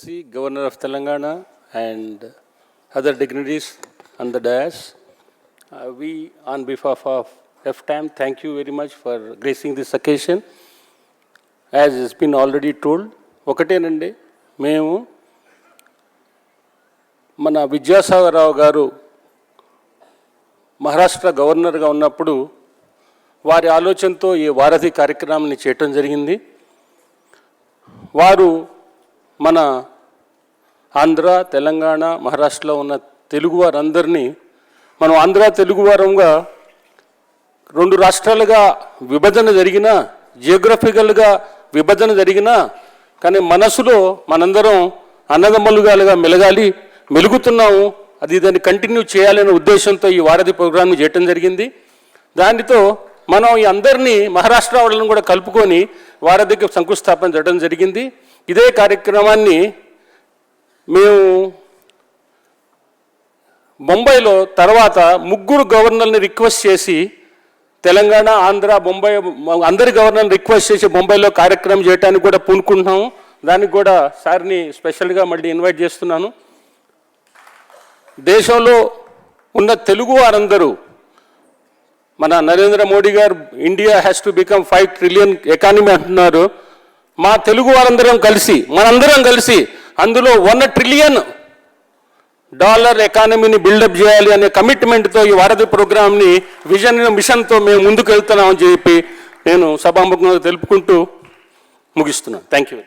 Excellency, Governor of Telangana, and other dignitaries on the dais. Uh, we, on behalf of FTAM, thank you very much for gracing this occasion. As has been already told, ఒకటేనండి మేము మన విద్యాసాగరరావు గారు మహారాష్ట్ర గవర్నర్గా ఉన్నప్పుడు వారి ఆలోచనతో ఈ వారధి కార్యక్రమాన్ని చేయటం జరిగింది వారు మన ఆంధ్ర తెలంగాణ మహారాష్ట్రలో ఉన్న తెలుగు వారందరినీ మనం ఆంధ్ర తెలుగు వారంగా రెండు రాష్ట్రాలుగా విభజన జరిగిన జియోగ్రఫికల్గా విభజన జరిగిన కానీ మనసులో మనందరం అన్నదమ్ములుగాలుగా మెలగాలి మెలుగుతున్నాము అది దాన్ని కంటిన్యూ చేయాలనే ఉద్దేశంతో ఈ వారధి ప్రోగ్రామ్ని చేయటం జరిగింది. దానితో మనం ఈ అందరినీ మహారాష్ట్ర వాళ్ళని కూడా కలుపుకొని వారధికి శంకుస్థాపన చేయడం జరిగింది. ఇదే కార్యక్రమాన్ని మేము బొంబాయిలో తర్వాత ముగ్గురు గవర్నర్ని రిక్వెస్ట్ చేసి తెలంగాణ ఆంధ్ర బొంబాయి అందరి గవర్నర్ని రిక్వెస్ట్ చేసి బొంబాయిలో కార్యక్రమం చేయడానికి కూడా పూనుకుంటున్నాము. దానికి కూడా సార్ని స్పెషల్గా మళ్ళీ ఇన్వైట్ చేస్తున్నాను. దేశంలో ఉన్న తెలుగు వారందరూ మన Narendra Modi garu India has to become five trillion economy అంటున్నారు. మా తెలుగు వారందరం కలిసి మనందరం కలిసి అందులో వన్ ట్రిలియన్ డాలర్ ఎకానమీని బిల్డప్ చేయాలి అనే కమిట్మెంట్తో ఈ వారధి ప్రోగ్రామ్ని విజన్ మిషన్తో మేము ముందుకు వెళ్తున్నామని చెప్పి నేను సభాముఖంగా తెలుపుకుంటూ ముగిస్తున్నాను. Thank you